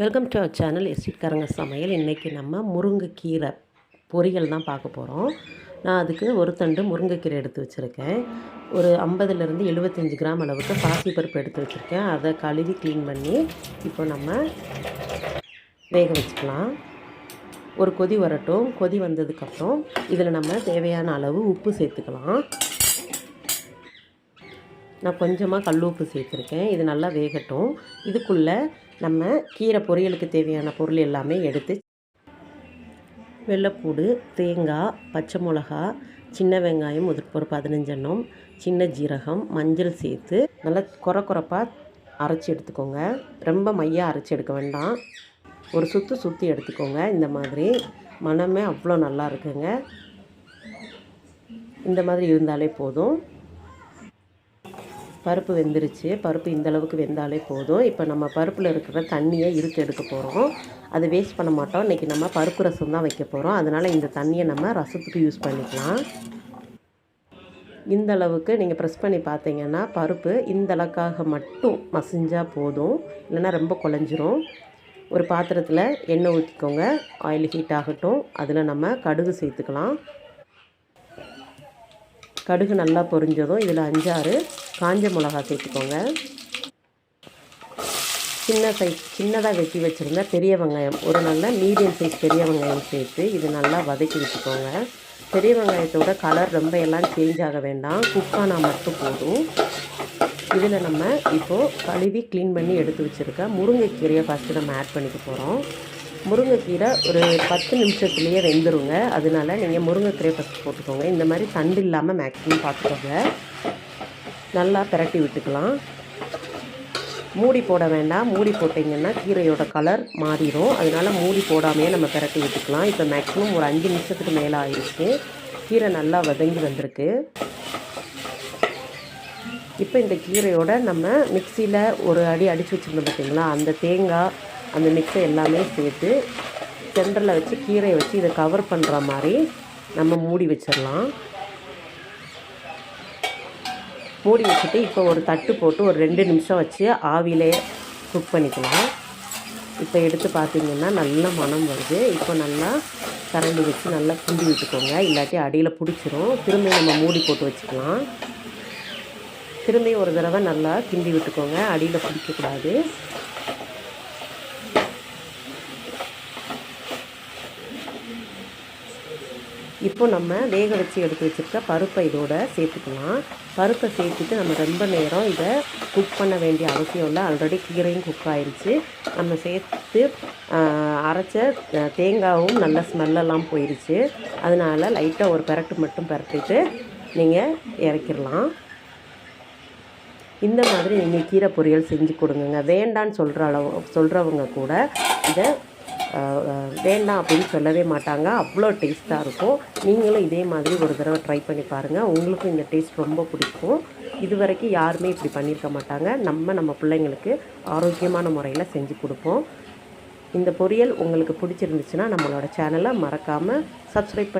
Welcome to our channel எஸ்டிட்காரங்க சமையல். இன்றைக்கி நம்ம முருங்கைக்கீரை பொரியல் தான் பார்க்க போகிறோம் நான் அதுக்கு ஒரு தண்டு முருங்கைக்கீரை எடுத்து வச்சுருக்கேன். ஒரு ஐம்பதுலேருந்து எழுபத்தஞ்சி கிராம் அளவுக்கு பாசிப்பருப்பு எடுத்து வச்சுருக்கேன். அதை கழுவி க்ளீன் பண்ணி இப்போ நம்ம வேக வச்சுக்கலாம். ஒரு கொதி வரட்டும். கொதி வந்ததுக்கப்புறம் இதில் நம்ம தேவையான அளவு உப்பு சேர்த்துக்கலாம். நான் கொஞ்சமாக கல் உப்பு சேர்த்துருக்கேன். இது நல்லா வேகட்டும். இதுக்குள்ளே நம்ம கீரை பொரியலுக்கு தேவையான பொருள் எல்லாமே எடுத்து வெள்ளைப்பூடு தேங்காய் பச்சை மிளகா சின்ன வெங்காயம் ஒரு பதினஞ்செண்ணம் சின்ன ஜீரகம் மஞ்சள் சேர்த்து நல்லா குறை குறைப்பாக அரைச்சி எடுத்துக்கோங்க. ரொம்ப மையாக அரைச்சி எடுக்க வேண்டாம். ஒரு சுற்று சுற்றி எடுத்துக்கோங்க. இந்த மாதிரி மனமே அவ்வளோ நல்லா இருக்குங்க. இந்த மாதிரி இருந்தாலே போதும். பருப்பு வெந்துருச்சு. பருப்பு இந்த அளவுக்கு வெந்தாலே போதும். இப்போ நம்ம பருப்பில் இருக்கிற தண்ணியை இருத்து எடுக்க போகிறோம் அதை வேஸ்ட் பண்ண மாட்டோம். இன்றைக்கி நம்ம பருப்பு ரசம் தான் வைக்க போகிறோம் அதனால் இந்த தண்ணியை நம்ம ரசத்துக்கு யூஸ் பண்ணிக்கலாம். இந்த அளவுக்கு நீங்கள் ப்ரெஸ் பண்ணி பார்த்தீங்கன்னா பருப்பு இந்த அளவுக்காக மட்டும் மசிஞ்சால் போதும். இல்லைன்னா ரொம்ப குழஞ்சிரும். ஒரு பாத்திரத்தில் எண்ணெய் ஊற்றிக்கோங்க ஆயில் ஹீட் ஆகட்டும். அதில் நம்ம கடுகு சேர்த்துக்கலாம். கடுகு நல்லா பொரிஞ்சதும் இதில் அஞ்சாறு காஞ்ச மிளகா சேர்த்துக்கோங்க. சின்ன சைஸ் சின்னதாக வெட்டி வச்சுருந்தா பெரிய வெங்காயம் ஒரு நல்ல மீடியம் சைஸ் பெரிய வெங்காயம் சேர்த்து இது நல்லா வதக்கி வச்சுக்கோங்க பெரிய வெங்காயத்தோட கலர் ரொம்ப எல்லாம் சேஞ்ச் ஆக வேண்டாம். குக்கானால் மட்டும் போதும். இதில் நம்ம இப்போது கழுவி க்ளீன் பண்ணி எடுத்து வச்சுருக்க முருங்கைக்கீரையை ஃபஸ்ட்டு நம்ம ஆட் பண்ணிக்க போகிறோம் முருங்கைக்கீரை ஒரு பத்து நிமிஷத்துலேயே வெந்துருங்க. அதனால நீங்கள் முருங்கைக்கீரை ஃபஸ்ட்டு போட்டுக்கோங்க. இந்த மாதிரி தண்டு இல்லாமல் மேக்ஸிமம் பார்த்துக்கோங்க நல்லா பிரட்டி விட்டுக்கலாம். மூடி போட வேண்டாம். மூடி போட்டிங்கன்னா கீரையோட கலர் மாறிடும். அதனால் மூடி போடாமையே நம்ம பிரட்டி விட்டுக்கலாம். இப்போ மேக்ஸிமம் ஒரு அஞ்சு நிமிஷத்துக்கு மேலே ஆயிடுச்சு. கீரை நல்லா வதங்கி வந்திருக்கு. இப்போ இந்த கீரையோட நம்ம மிக்சியில் ஒரு அடி அடித்து வச்சுருந்தோம் பார்த்திங்களா அந்த தேங்காய் அந்த மிக்ஸை எல்லாமே சேர்த்து சென்டரில் வச்சு கீரையை வச்சு இதை கவர் பண்ணுற மாதிரி நம்ம மூடி வச்சிடலாம். மூடி வச்சுட்டு இப்போ ஒரு தட்டு போட்டு ஒரு ரெண்டு நிமிஷம் வச்சு ஆவிலே குக் பண்ணிக்கலாம். இப்போ எடுத்து பார்த்திங்கன்னா நல்ல மனம் வருது. இப்போ நல்லா கரண்டி வச்சு நல்லா கிண்டி விட்டுக்கோங்க. இல்லாட்டி அடியில் பிடிச்சிரும். திரும்பி நம்ம மூடி போட்டு வச்சுக்கலாம். திரும்பி ஒரு தடவை நல்லா கிண்டி விட்டுக்கோங்க. அடியில் பிடிக்கக்கூடாது. இப்போ நம்ம வேக வச்சு எடுத்து வச்சுருக்க பருப்பை இதோட சேர்த்துக்கலாம். பருப்பை சேர்த்துட்டு நம்ம ரொம்ப நேரம் இதை குக் பண்ண வேண்டிய அவசியம் இல்லை. ஆல்ரெடி கீரையும் குக் ஆயிடுச்சு நம்ம சேர்த்து அரைச்ச தேங்காயும் நல்ல ஸ்மெல்லெல்லாம் போயிடுச்சு அதனால் லைட்டாக ஒரு பெரட்டு மட்டும் பரட்டிட்டு நீங்கள் இறக்கிடலாம். இந்த மாதிரி நீங்கள் கீரை பொரியல் செஞ்சு கொடுங்க வேண்டான்னு சொல்கிற அளவு சொல்கிறவங்க கூட இதை வேண்டாம் அப்படின்னு சொல்லவே மாட்டாங்க. அவ்வளோ டேஸ்ட்டாக இருக்கும். நீங்களும் இதே மாதிரி ஒரு தடவை ட்ரை பண்ணி பாருங்கள் உங்களுக்கும் இந்த டேஸ்ட் ரொம்ப பிடிக்கும். இது வரைக்கும் யாருமே இப்படி பண்ணியிருக்க மாட்டாங்க. நம்ம நம்ம பிள்ளைங்களுக்கு ஆரோக்கியமான முறையில் செஞ்சு கொடுப்போம். இந்த பொரியல் உங்களுக்கு பிடிச்சிருந்துச்சுன்னா நம்மளோட சேனலை மறக்காமல் சப்ஸ்கிரைப்